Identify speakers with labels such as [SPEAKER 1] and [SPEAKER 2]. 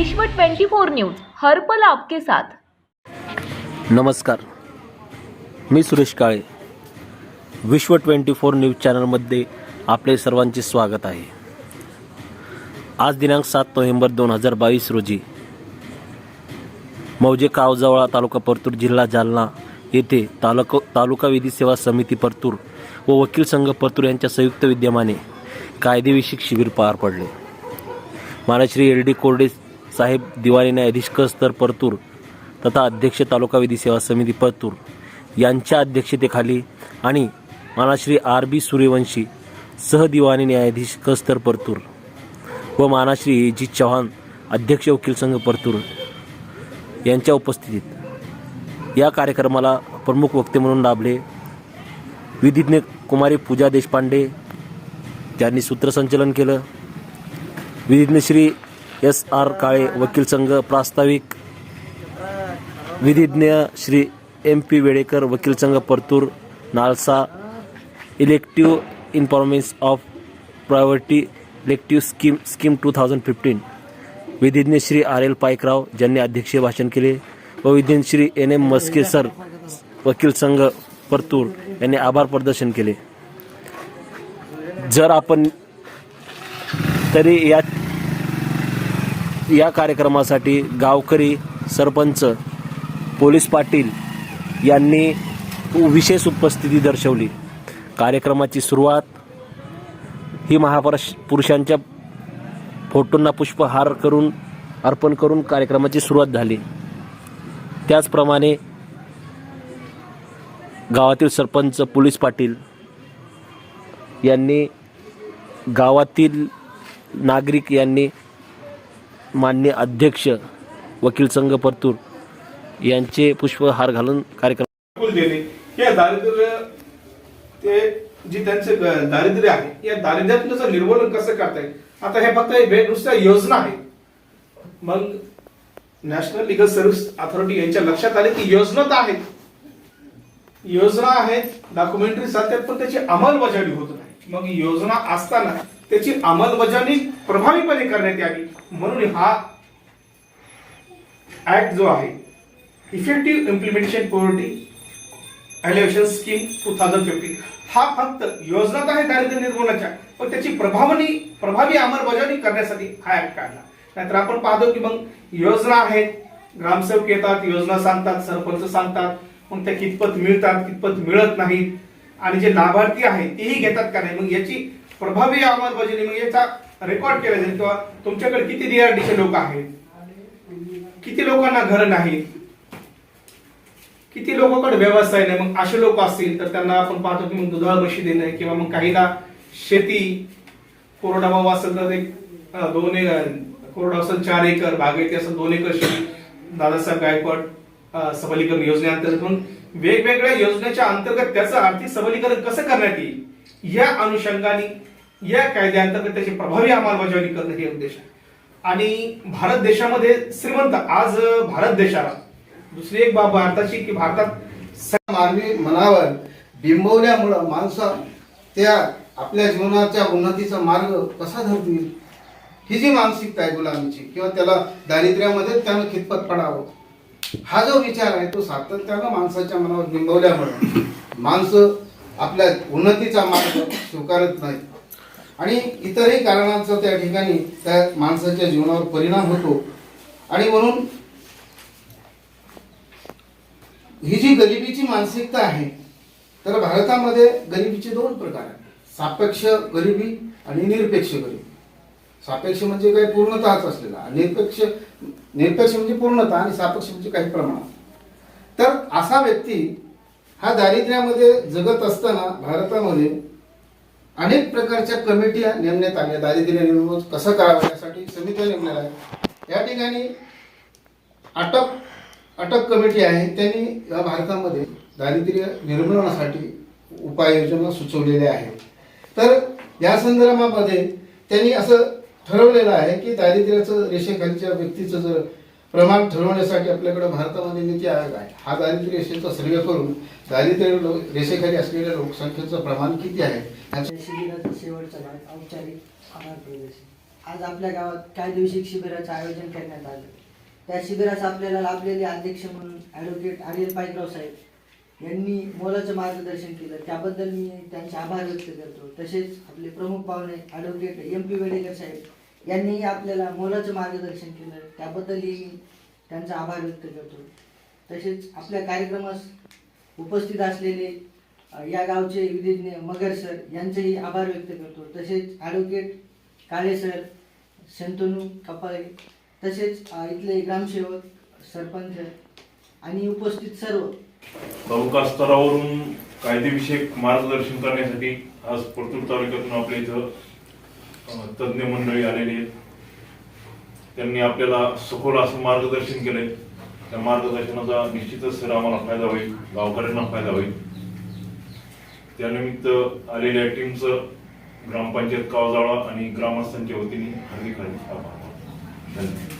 [SPEAKER 1] विश्व 24 न्यूज हर्पल आपके साथ.
[SPEAKER 2] नमस्कार. मी सुरेश काळे. विश्व ट्वेंटी फोर न्यूज चॅनलमध्ये आपले सर्वांचे स्वागत आहे. आज दिनांक सात नोव्हेंबर दोन हजार बावीस रोजी मौजे कावजवळा तालुका परतूर जिल्हा जालना येथे तालुका तालुका विधी सेवा समिती परतूर व वकील संघ परतूर यांच्या संयुक्त विद्यमाने कायदेविषयक शिबिर पार पडले. मानश्री एल डी कोरडे साहेब दिवाणी न्यायाधीश कसतर परतूर तथा अध्यक्ष तालुका विधी सेवा समिती परतूर यांच्या अध्यक्षतेखाली आणि मानाश्री आर बी सूर्यवंशी सहदिवाणी न्यायाधीश कस्तर परतूर व मानाश्री ए जी चव्हाण अध्यक्ष वकील संघ परतूर यांच्या उपस्थितीत या कार्यक्रमाला प्रमुख वक्ते म्हणून लाभले विधिज्ञ कुमारी पूजा देशपांडे त्यांनी सूत्रसंचलन केलं. विधिज्ञ श्री एस आर काळे वकील संघ प्रास्ताविक विधिज्ञ श्री एम पी वेडेकर वकील संघ Partur NALSA elective informants of priority elective scheme scheme two thousand fifteen विधिज्ञ श्री आर एल पायकराव ज्यांनी अध्यक्षीय भाषण केले व विधिज्ञ Shri N M Maske sir वकील संघ परतूर यांनी आभार प्रदर्शन केले. जर आपण तरी या या कार्यक्रमासाठी गावकरी सरपंच पोलीस पाटील यांनी विशेष उपस्थिती दर्शवली. कार्यक्रमाची सुरुवात ही महापुरुष पुरुषांच्या फोटोंना पुष्पहार करून अर्पण करून कार्यक्रमाची सुरुवात झाली. त्याचप्रमाणे गावातील सरपंच पोलीस पाटील यांनी गावातील नागरिक यांनी मान्य अध्यक्ष वकील संघ परतूर यांचे पुष्पहार घालून कार्यक्रम
[SPEAKER 3] देणे या दारिद्र्य ते जी त्यांचे दारिद्र्य आहे या दारिद्र्यातून निर्मूलन कसं करता येईल? आता हे फक्त हे नुसत्या योजना आहे मग नॅशनल लिगल सर्व्हिस अथॉरिटी यांच्या लक्षात आले की योजना तर आहेत. योजना आहेत डॉक्युमेंटरी चालतात पण त्याची अंमलबजावणी होत मग योजना असताना त्याची अंमलबजावणी प्रभावीपणे करण्यात यावी म्हणून हा ऍक्ट जो आहे effective implementation poverty alleviation scheme two thousand fifteen हा फक्त योजना तर आहे दारिद्र्य निर्मूलनाच्या पण त्याची प्रभावनी प्रभावी अंमलबजावणी करण्यासाठी हा ऍक्ट काढला. नाहीतर आपण पाहतो की मग योजना आहेत ग्रामसेवक येतात योजना सांगतात सरपंच सांगतात मग त्या कितपत मिळतात कितपत मिळत नाहीत आणि जे लाभार्थी आहेत तेही घेतात का नाही? मग याची प्रभावी अंमलबजावणी मग याचा रेकॉर्ड केला जाईल किंवा तुमच्याकडे किती डीआरडीचे लोक आहेत? किती लोकांना घर नाही? किती लोकांकडे व्यवसाय नाही? मग असे लोक असतील तर त्यांना आपण पाहतो की मग दुधाळ म्हशी देणं किंवा मग काहीला शेती कोरडाभाऊ असेल तर एक दोन एक- कोरडा असेल चार एकर बागायती असेल दोन एकर शेती. दादासाहेब गायकवाड सबलीकरण योजनेअंतर्गत म्हणून वेगवेगळ्या योजनेच्या अंतर्गत त्याचं आर्थिक सबलीकरण कसं करण्यात येईल या अनुषंगाने या कायद्याअंतर्गत त्याची प्रभावी अंमलबजावणी करणं हे उद्देश आहे. आणि भारत देशामध्ये श्रीमंत आज भारत देशाला दुसरी एक बाब भारताची की भारतात
[SPEAKER 4] मानवी मनावर बिंबवल्यामुळं माणसा त्या आपल्या जीवनाच्या उन्नतीचा मार्ग कसा धरतील? ही जी मानसिकता आहे गुलामीची किंवा त्याला दारिद्र्यामध्ये त्यानं खितपत पडावं हा जो विचार आहे तो सातत्यानं माणसाच्या मनावर बिंबवल्यामुळे माणसं आपल्या उन्नतीचा मार्ग स्वीकारत नाहीत आणि इतरही कारणांचा त्या ठिकाणी त्या माणसाच्या जीवनावर परिणाम होतो. आणि म्हणून ही जी गरिबीची मानसिकता आहे तर भारतामध्ये गरिबीचे दोन प्रकार आहेत. सापेक्ष गरिबी आणि निरपेक्ष गरिबी. सापेक्ष म्हणजे काही पूर्णताच असलेला. निरपेक्ष निरपेक्ष म्हणजे पूर्णता आणि सापेक्ष म्हणजे काही प्रमाणात तर असा व्यक्ती हा दारिद्र्यामध्ये जगत असताना भारतामध्ये अनेक प्रकारच्या कमिटी नेमण्यात आल्या. दारिद्र्य निर्मूलन कसं करावं यासाठी समित्या नेमणार आहेत. या ठिकाणी अटक अटक कमिटी आहे. त्यांनी या भारतामध्ये दारिद्र्य निर्मूलनासाठी उपाययोजना सुचवलेल्या आहेत. तर या संदर्भामध्ये त्यांनी असं ठरवलेलं आहे की दारिद्र्याचं रेषेखालच्या व्यक्तीचं जर प्रमाण ठरवण्यासाठी आपल्याकडे भारतामध्ये नीती आयोग आहे हा दारिद्र्य रेषेचा सर्वे करून दारिद्र्य लो- रेषेखाली असलेल्या लोकसंख्येचं प्रमाण किती आहे?
[SPEAKER 5] शेवटचा भाग औपचारिक आभार प्रदर्शन. आज आपल्या गावात कायदेविषयक शिबिराचं आयोजन करण्यात आलं. त्या शिबिरास आपल्याला लाभलेले अध्यक्ष म्हणून ॲडव्होकेट आर्यन पायकराव साहेब यांनी मोलाचं मार्गदर्शन केलं. त्याबद्दल मी त्यांचे आभार व्यक्त करतो. तसेच आपले प्रमुख पाहुणे ॲडव्होकेट एम पी वेडेकर साहेब यांनीही आपल्याला मोलाचं मार्गदर्शन केलं. त्याबद्दलही मी त्यांचा आभार व्यक्त करतो. तसेच आपल्या कार्यक्रमास उपस्थित असलेले या गावचे विधिज्ञ मगर सर यांचेही आभार व्यक्त करतो. तसेच ॲडव्होकेट काळे सर शंतनू कपाळे तसेच इथले ग्रामसेवक सरपंच आणि उपस्थित सर्व.
[SPEAKER 6] तालुका स्तरावरून कायदेविषयक मार्गदर्शन करण्यासाठी आज परतूर तालुक्यातून आपल्या इथं तज्ज्ञ मंडळी आलेली आहेत. त्यांनी आपल्याला सखोल असं मार्गदर्शन केलंय. त्या मार्गदर्शनाचा निश्चितच सर आम्हाला फायदा होईल गावकऱ्यांना फायदा होईल. त्यानिमित्त आलेल्या टीमचं ग्रामपंचायत कावजाळा आणि ग्रामस्थांच्या वतीने हार्दिक हार्दिक आभार. धन्यवाद.